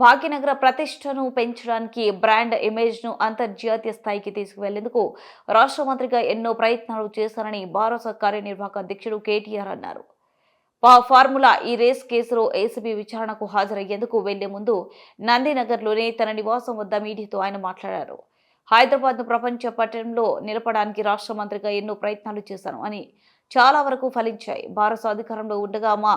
భాగ్యనగర ప్రతిష్టను పెంచడానికి బ్రాండ్ ఇమేజ్ను అంతర్జాతీయ స్థాయికి తీసుకువెళ్ళేందుకు రాష్ట్ర మంత్రిగా ఎన్నో ప్రయత్నాలు చేశారని భారత కార్యనిర్వాహక అధ్యక్షుడు కేటీఆర్ అన్నారు. ఫార్ములా ఈ రేస్ కేసులో ఏసీబీ విచారణకు హాజరయ్యేందుకు వెళ్ళే ముందు నందినగర్లోనే తన నివాసం వద్ద మీడియాతో ఆయన మాట్లాడారు. హైదరాబాద్ను ప్రపంచ పట్టణంలో నిలపడానికి రాష్ట్ర మంత్రిగా ఎన్నో ప్రయత్నాలు చేశాను అని చాలా వరకు ఫలించాయి. భారత అధికారంలో ఉండగా మా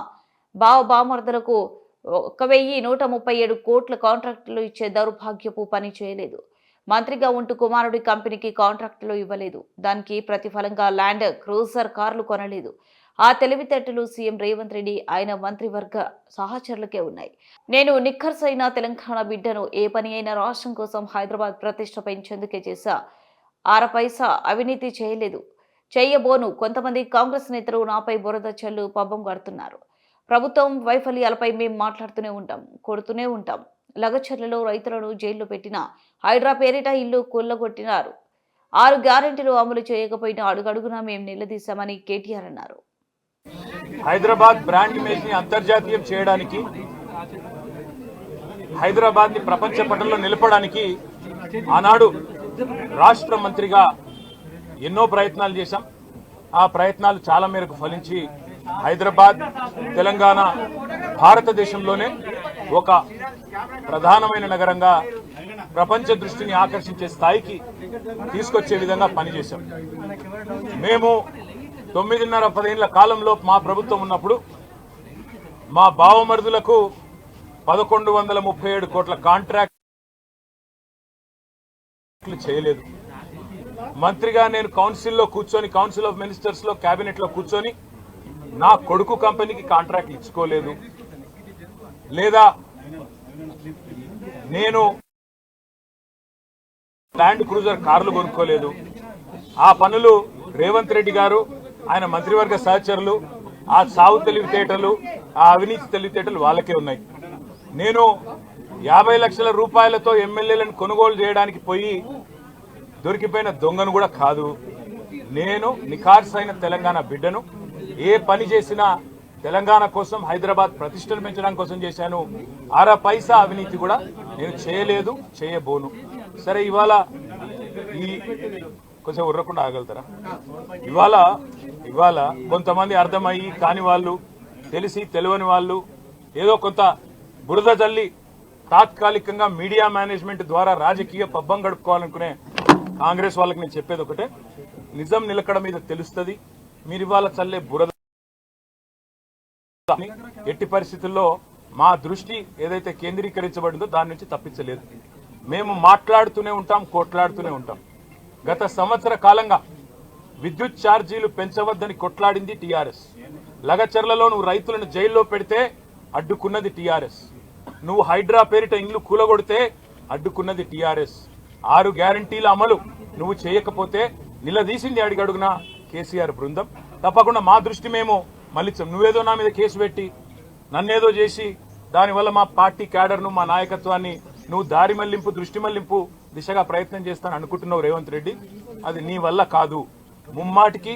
బావ బామర్దలకు ఒక వెయ్యి నూట ముప్పై ఏడు కోట్ల కాంట్రాక్టులు ఇచ్చే దౌర్భాగ్యపు పని చేయలేదు. మంత్రిగా ఉంటూ కుమారుడి కంపెనీకి కాంట్రాక్టులు ఇవ్వలేదు. దానికి ప్రతిఫలంగా ల్యాండ్ క్రూజర్ కార్లు కొనలేదు. ఆ తెలివితేటలు సీఎం రేవంత్ రెడ్డి ఆయన మంత్రివర్గ సహచరులకే ఉన్నాయి. నేను నిక్కర్సైన తెలంగాణ బిడ్డను ఏ పని అయినా రాష్ట్రం కోసం హైదరాబాద్ ప్రతిష్ట పెంచేందుకే చేశా. ఆర పైసా అవినీతి చేయలేదు. చేయబోను. కొంతమంది కాంగ్రెస్ నేతలు నాపై బురద చెల్లు పబ్బం కడుతున్నారు. ప్రభుత్వం వైఫల్యాలపై మేము మాట్లాడుతూనే ఉంటాం కొడుతూనే ఉంటాం. లగచర్లలో రైతులను జైల్లో పెట్టిన హైడ్రా పేరిట ఇల్లు కొల్లగొట్టినారు. ఆరు గ్యారెంటీలు అమలు చేయకపోయినా అడుగడుగునా మేము నిలదీశామని కేటీఆర్ అన్నారు. హైదరాబాద్ బ్రాండ్ ఇమేజ్ని అంతర్జాతీయం చేయడానికి హైదరాబాద్ని ప్రపంచ పటంలో నిలపడానికి ఆనాడు రాష్ట్ర మంత్రిగా ఎన్నో ప్రయత్నాలు చేశాం. ఆ ప్రయత్నాలు చాలా మేరకు ఫలించి హైదరాబాద్ తెలంగాణ భారతదేశంలోనే ఒక ప్రధానమైన నగరంగా ప్రపంచ దృష్టిని ఆకర్షించే స్థాయికి తీసుకొచ్చే విధంగా పనిచేశాం. మేము తొమ్మిదిన్నర పదిహేనుల కాలంలో మా ప్రభుత్వం ఉన్నప్పుడు మా బావమరుదులకు పదకొండు వందల ముప్పై ఏడు కోట్ల కాంట్రాక్ట్లు చేయలేదు. మంత్రిగా నేను కౌన్సిల్లో కూర్చొని కౌన్సిల్ ఆఫ్ మినిస్టర్స్లో క్యాబినెట్లో కూర్చొని నా కొడుకు కంపెనీకి కాంట్రాక్ట్ ఇచ్చుకోలేదు. లేదా నేను ల్యాండ్ క్రూజర్ కార్లు కొనుక్కోలేదు. ఆ పనులు రేవంత్ రెడ్డి గారు ఆయన మంత్రివర్గ సహచరులు ఆ సాగు తెలివితేటలు ఆ అవినీతి తెలివితేటలు వాళ్ళకే ఉన్నాయి. నేను యాభై లక్షల రూపాయలతో ఎమ్మెల్యేలను కొనుగోలు చేయడానికి పోయి దొరికిపోయిన దొంగను కూడా కాదు. నేను నిఖార్సైన తెలంగాణ బిడ్డను ఏ పని చేసినా తెలంగాణ కోసం హైదరాబాద్ ప్రతిష్టను పెంచడం కోసం చేశాను. అర పైసా అవినీతి కూడా నేను చేయలేదు చేయబోను. సరే ఇవాళ ఈ కొంచెం ఉర్రకుండా ఆగలుగుతారా? ఇవాళ ఇవాళ కొంతమంది అర్థమయ్యి కాని వాళ్ళు తెలిసి తెలియని వాళ్ళు ఏదో కొంత బురద జల్లి తాత్కాలికంగా మీడియా మేనేజ్మెంట్ ద్వారా రాజకీయ పబ్బం గడుపుకోవాలనుకునే కాంగ్రెస్ వాళ్ళకి నేను చెప్పేది ఒకటే. నిజం నిలకడ మీద తెలుస్తుంది. మీరు ఇవాళ చల్లే బురద. ఎట్టి పరిస్థితుల్లో మా దృష్టి ఏదైతే కేంద్రీకరించబడిందో దాని నుంచి తప్పించలేదు. మేము మాట్లాడుతూనే ఉంటాం కొట్లాడుతూనే ఉంటాం. గత సంవత్సర కాలంగా విద్యుత్ ఛార్జీలు పెంచవద్దని కొట్లాడింది టీఆర్ఎస్. లగచర్లలో నువ్వు రైతులను జైల్లో పెడితే అడ్డుకున్నది టీఆర్ఎస్. నువ్వు హైడ్రా పేరిట ఇండ్లు కూలగొడితే అడ్డుకున్నది టీఆర్ఎస్. ఆరు గ్యారంటీల అమలు నువ్వు చేయకపోతే నిలదీసింది అడిగడుగునా కేసీఆర్ బృందం. తప్పకుండా మా దృష్టి మేము మళ్ళించాం. నువ్వేదో నా మీద కేసు పెట్టి నన్నేదో చేసి దానివల్ల మా పార్టీ క్యాడర్ను మా నాయకత్వాన్ని నువ్వు దారి మళ్ళింపు దృష్టి మళ్ళింపు దిశగా ప్రయత్నం చేస్తాను అనుకుంటున్నావు రేవంత్ రెడ్డి. అది నీ వల్ల కాదు. ముమ్మాటికి